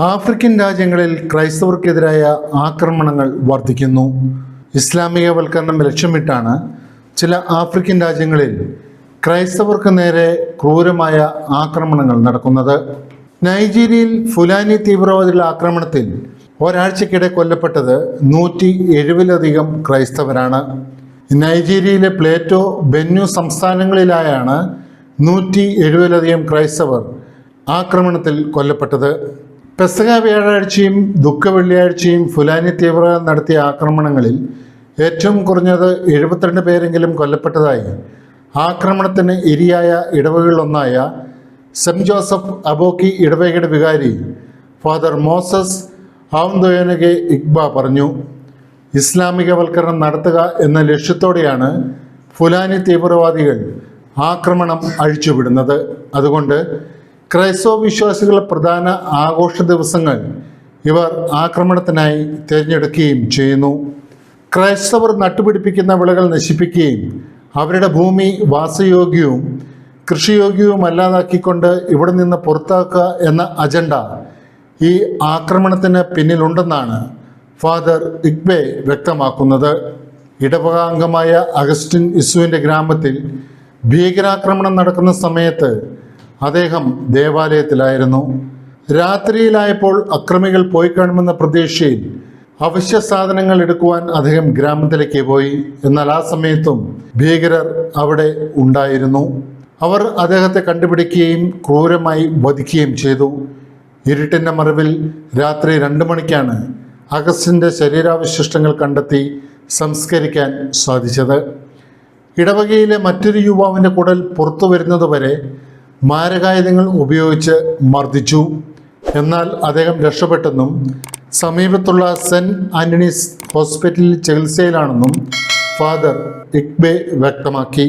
African രാജ്യങ്ങളിൽ ക്രൈസ്തവർക്കെതിരായ ആക്രമണങ്ങൾ വർദ്ധിക്കുന്നു. ഇസ്ലാമികവൽക്കരണം ലക്ഷ്യമിട്ടാണ് ചില ആഫ്രിക്കൻ രാജ്യങ്ങളിൽ ക്രൈസ്തവർക്ക് നേരെ ക്രൂരമായ ആക്രമണങ്ങൾ നടക്കുന്നത്. നൈജീരിയയിൽ ഫുലാനി തീവ്രവാദികളുടെ ആക്രമണത്തിൽ ഒരാഴ്ചക്കിടെ കൊല്ലപ്പെട്ടത് നൂറ്റി എഴുപതിലധികം ക്രൈസ്തവരാണ്. നൈജീരിയയിലെ പ്ലേറ്റോ ബെന്നു സംസ്ഥാനങ്ങളിലായാണ് നൂറ്റി എഴുപതിലധികം ക്രൈസ്തവർ ആക്രമണത്തിൽ കൊല്ലപ്പെട്ടത്. പെസക വ്യാഴാഴ്ചയും ദുഃഖ വെള്ളിയാഴ്ചയും ഫുലാനി തീവ്ര നടത്തിയ ആക്രമണങ്ങളിൽ ഏറ്റവും കുറഞ്ഞത് എഴുപത്തിരണ്ട് പേരെങ്കിലും കൊല്ലപ്പെട്ടതായി. ആക്രമണത്തിന് ഇരിയായ ഇടവകളിലൊന്നായ സെന്റ് ജോസഫ് അബോക്കി ഇടവകയുടെ വികാരി ഫാദർ മോസസ് ആവുന്തോയനകെ ഇക്ബ പറഞ്ഞു ഇസ്ലാമികവൽക്കരണം നടത്തുക എന്ന ലക്ഷ്യത്തോടെയാണ് ഫുലാനി തീവ്രവാദികൾ ആക്രമണം അഴിച്ചുവിടുന്നത്. അതുകൊണ്ട് ക്രൈസ്തവ വിശ്വാസികളുടെ പ്രധാന ആഘോഷ ദിവസങ്ങൾ ഇവർ ആക്രമണത്തിനായി തിരഞ്ഞെടുക്കുകയും ചെയ്യുന്നു. ക്രൈസ്തവർ നട്ടുപിടിപ്പിക്കുന്ന വിളകൾ നശിപ്പിക്കുകയും അവരുടെ ഭൂമി വാസയോഗ്യവും കൃഷിയോഗ്യവും അല്ലാതാക്കിക്കൊണ്ട് ഇവിടെ നിന്ന് പുറത്താക്കുക എന്ന അജണ്ട ഈ ആക്രമണത്തിന് പിന്നിലുണ്ടെന്നാണ് ഫാദർ ഇക്ബെ വ്യക്തമാക്കുന്നത്. ഇടവകാംഗമായ അഗസ്റ്റിൻ ഇസുവിന്റെ ഗ്രാമത്തിൽ ഭീകരാക്രമണം നടക്കുന്ന സമയത്ത് അദ്ദേഹം ദേവാലയത്തിലായിരുന്നു. രാത്രിയിലായപ്പോൾ അക്രമികൾ പോയി കാണുമെന്ന പ്രതീക്ഷയിൽ അവശ്യ സാധനങ്ങൾ എടുക്കുവാൻ അദ്ദേഹം ഗ്രാമത്തിലേക്ക് പോയി. എന്നാൽ ആ സമയത്തും ഭീകരർ അവിടെ ഉണ്ടായിരുന്നു. അവർ അദ്ദേഹത്തെ കണ്ടുപിടിക്കുകയും ക്രൂരമായി വധിക്കുകയും ചെയ്തു. ഇരുട്ടിന്റെ മറവിൽ രാത്രി രണ്ട് മണിക്കാണ് അഗസ്റ്റിന്റെ ശരീരാവശിഷ്ടങ്ങൾ കണ്ടെത്തി സംസ്കരിക്കാൻ സാധിച്ചത്. ഇടവകയിലെ മറ്റൊരു യുവാവിന്റെ കുടൽ പുറത്തു വരുന്നതുവരെ മാരകായുധങ്ങൾ ഉപയോഗിച്ച് മർദ്ദിച്ചു. എന്നാൽ അദ്ദേഹം രക്ഷപ്പെട്ടെന്നും സമീപത്തുള്ള സെന്റ് ആന്റണീസ് ഹോസ്പിറ്റലിൽ ചികിത്സയിലാണെന്നും ഫാദർ ഇക്ബെ വ്യക്തമാക്കി.